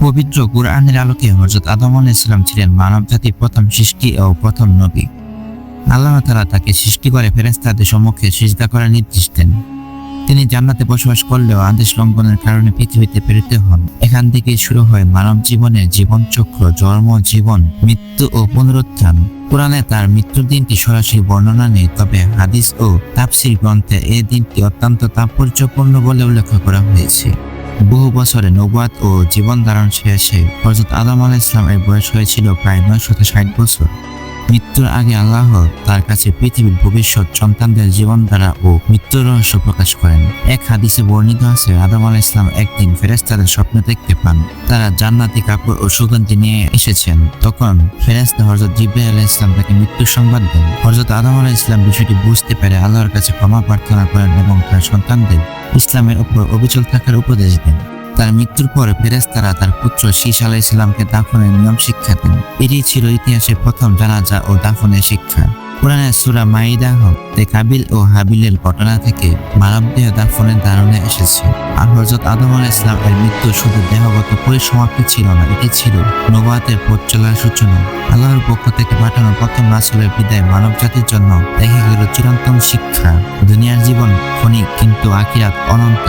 পবিত্র কুরআনের আলোকে হজরত আদম আল ইসলাম ছিলেন মানব জাতির প্রথম সৃষ্টি ও প্রথম নবী। আল্লাহ তালা তাকে সৃষ্টি করে ফেরেস্তাদের সম্মুখে সিজদা করার নির্দেশ দেন। তিনি জান্নাতে বসবাস করলেও আদেশ লঙ্ঘনের কারণে পৃথিবীতে প্রেরিত হন। এখান থেকেই শুরু হয় মানব জীবনের জীবনচক্র, জন্ম, জীবন, মৃত্যু ও পুনরুত্থান। কোরআনে তার মৃত্যুর দিনটি সরাসরি বর্ণনা নেই, তবে হাদিস ও তাফসির গ্রন্থে এই দিনটি অত্যন্ত তাৎপর্যপূর্ণ বলে উল্লেখ করা হয়েছে। বহু বছরে নৌবাদ ও জীবন ধারণ শেষে হজরত আদম আলাহ ইসলামের বয়স হয়েছিল প্রায় নয়শত ষাট বছর। মৃত্যুর আগে আল্লাহ তার কাছে পৃথিবীর ভবিষ্যৎ সন্তানদের জীবনধারা ও মৃত্যুর রহস্য প্রকাশ করেন। এক হাদিসে বর্ণিত আছে, আদম আলাহ ইসলাম একদিন ফেরেস্তাদের স্বপ্ন দেখতে পান। তারা জান্নাতি কাপড় ও সুগন্ধি নিয়ে এসেছেন। তখন ফেরেস্তা হজরত জিব্রাহ আলাহ ইসলাম তাকে মৃত্যুর সংবাদ দেন। হজরত আদম আলাহ ইসলাম বিষয়টি বুঝতে পেরে আল্লাহর কাছে ক্ষমা প্রার্থনা করেন এবং তার সন্তানদের ইসলামের উপর অবিচল থাকার উপদেশ দেন। তার মৃত্যুর পর ফেরেস্তারা তার পুত্র শীষ আলাহ ইসলামকে দাফনের নিয়ম শিক্ষা দেন। এটি ছিল ইতিহাসের প্রথম জানাজা ও দাফনের শিক্ষা। কোরআনের সুরা মাইদা হতে কাবিল ও হাবিলের ঘটনা থেকে মানবদেহ দাফনের ধারণা এসেছে। আর হজরত আদম আলাহ ইসলাম এর মৃত্যু শুধু দেহগত পরিসমাপ্তি ছিল না, এটি ছিল নবাতের পথ চলার সূচনা। আল্লাহর পক্ষ থেকে পাঠানো প্রথম রাসুলের বিদায় মানব জাতির জন্য দেখা গেল চিরন্তন শিক্ষা। দুনিয়ার জীবন ক্ষণিক, কিন্তু আখিরাত অনন্ত।